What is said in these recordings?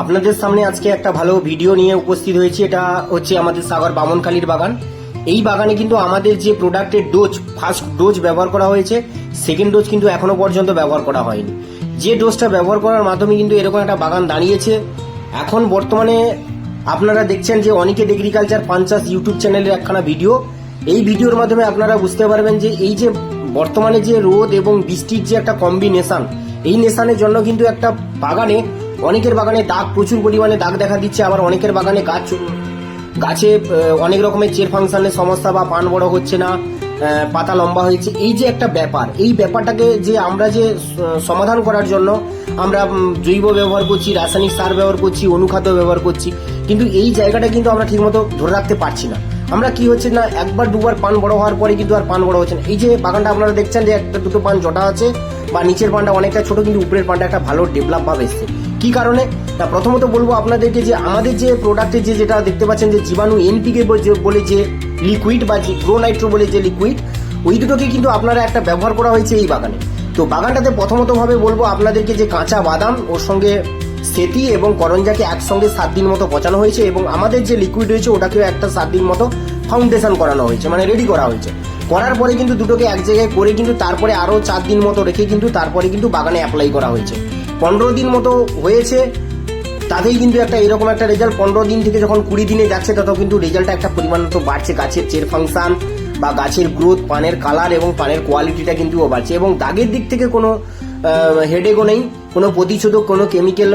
আপনাদের সামনে আজকে একটা ভালো ভিডিও নিয়ে উপস্থিত হয়েছি। এটা হচ্ছে আমাদের সাগর বামনখালীর বাগান। এই বাগানে কিন্তু আমাদের যে প্রোডাক্টের ডোজ ফার্স্ট ডোজ ব্যবহার করা হয়েছে সেকেন্ড ডোজ কিন্তু এখনও পর্যন্ত ব্যবহার করা হয়নি। যে ডোজটা ব্যবহার করার মাধ্যমে কিন্তু এরকম একটা বাগান দাঁড়িয়েছে। এখন বর্তমানে আপনারা দেখছেন যে অনিকেট এগ্রিকালচার পাঞ্চাস ইউটিউব চ্যানেলের একখানা ভিডিও এই ভিডিওর মাধ্যমে আপনারা বুঝতে পারবেন যে এই যে বর্তমানে যে রোদ এবং বৃষ্টির যে একটা কম্বিনেশন এই নেশানের জন্য কিন্তু একটা বাগানে অনেকের বাগানে দাগ, প্রচুর পরিমাণে দাগ দেখা দিচ্ছে, আবার অনেকের বাগানে গাছ, গাছে অনেক রকমের চের ফাংশনের সমস্যা বা পান বড় হচ্ছে না পাতা লম্বা হয়েছে। এই যে একটা ব্যাপার, এই ব্যাপারটাকে যে আমরা যে সমাধান করার জন্য আমরা জৈব ব্যবহার করছি, রাসায়নিক সার ব্যবহার করছি, অনুখাদ্য ব্যবহার করছি, কিন্তু এই জায়গাটা কিন্তু আমরা ঠিকমতো ধরে রাখতে পারছি না। আমরা কি হচ্ছে না, একবার, দুবার পান বড় হওয়ার পরে কিন্তু আর পান বড় হচ্ছে না। এই যে বাগানটা আপনারা দেখছেন যে একটা দুটো পান জটা আছে, বা নিচের পানটা অনেকটা ছোট, কিন্তু উপরের পানটা একটা ভালো ডেভেলপ ভাবে এসছে। কি কারণে? না, প্রথমত বলব আপনাদেরকে যে আমাদের যে প্রোডাক্টে যে যেটা দেখতে পাচ্ছেন যে জীবাণু এনপিকে বলে যে লিকুইড বা যে গ্রো নাইট্রো বলে যে লিকুইড ওই দুটোকে কিন্তু আপনারা একটা ব্যবহার করা হয়েছে এই বাগানে। তো বাগানটাতে প্রথমত ভাবে বলব আপনাদেরকে যে কাঁচা বাদাম, ওর সঙ্গে সেতি এবং করঞ্জাকে একসঙ্গে সাত দিন মতো পচানো হয়েছে এবং আমাদের যে লিকুইড রয়েছে ওটাকেও একটা সাত দিন মতো ফাউন্ডেশন করানো হয়েছে মানে রেডি করা হয়েছে। করার পরে কিন্তু দুটোকে এক জায়গায় করে কিন্তু তারপরে আরও চার দিন মতো রেখে কিন্তু তারপরে কিন্তু বাগানে অ্যাপ্লাই করা হয়েছে। পনেরো দিন মতো হয়েছে, তাতেই কিন্তু একটা এরকম একটা রেজাল্ট পনেরো দিন থেকে যখন কুড়ি দিনে যাচ্ছে তত কিন্তু রেজাল্টটা একটা পরিমাণ মতো বাড়ছে। গাছের চের ফাংশান বা গাছের গ্রোথ পানের কালার এবং পানের কোয়ালিটিটা কিন্তু বাড়ছে। এবং দাগের দিক থেকে কোনো হেডেকও নেই। কোনো প্রতিষেধক, কোনো কেমিক্যাল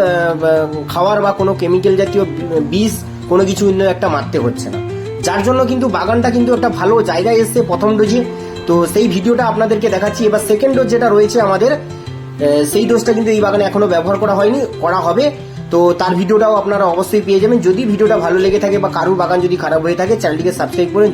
খাওয়ার বা কোনো কেমিক্যাল জাতীয় বিষ কোনো কিছু কিন্তু একটা মারতে হচ্ছে না। যার জন্য কিন্তু বাগানটা কিন্তু একটা ভালো জায়গায় এসছে প্রথম ডোজে তো সেই ভিডিওটা আপনাদেরকে দেখাচ্ছি। এবার সেকেন্ড ডোজ যেটা রয়েছে আমাদের সেই দোষটা কিন্তু এই বাগানে এখনও ব্যবহার করা হয়নি, করা হবে। তো তার ভিডিওটাও আপনারা অবশ্যই পেয়ে যাবেন। যদি ভিডিওটা ভালো লেগে থাকে বা কারুর বাগান যদি খারাপ হয়ে থাকে, চ্যানেলটিকে সাবস্ক্রাইব করে